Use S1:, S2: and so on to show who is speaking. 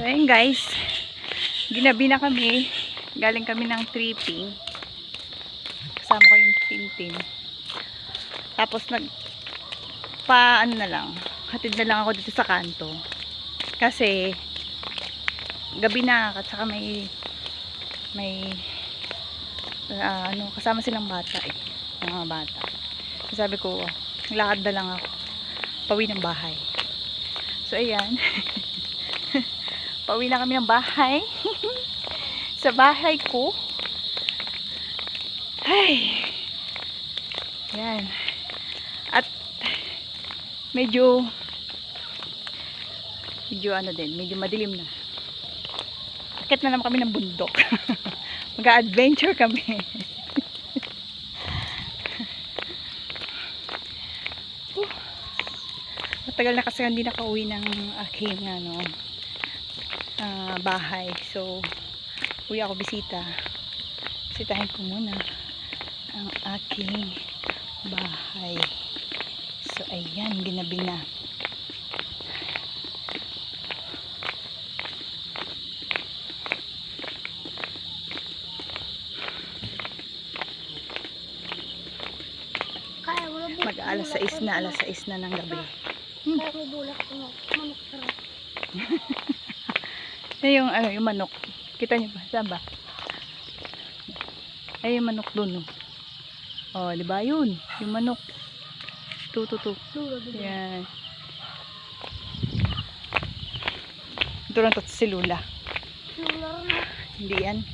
S1: So, ayun guys. Ginabi na kami. Galing kami ng tripping. Kasama ko yung Tintin. Tapos nag pa ano na lang. Hatid na lang ako dito sa kanto. Kasi gabi na at saka may may ah, ano kasama silang bata eh. Mga bata. So, sabi ko, lakad na lang ako. Pawi ng bahay. So, ayan. Pauwi na kami ng bahay. sa bahay ko. Ay. Yan. At medyo medyo ano din, medyo madilim na. Akit na naman kami ng bundok. Mag-adventure kami. Matagal na kasi hindi nakauwi ng aking ano, ah, bahay. So, uwi ako bisita. Bisitahin ko muna ang aking bahay. So, ayan, ginabi na.
S2: Kaya wala bulak.
S1: Mag alas 6 na, alas 6 na ng gabi.
S2: Kaya
S1: Yan yung, ano, yung manok. Kita niyo ba? Saan ba? Ay, yung manok dun, oh. Oh, di ba yun? Yung manok. Tu, tu, tu.
S2: Lula, diba?
S1: Yan. Lang to si Lula. Hindi yan.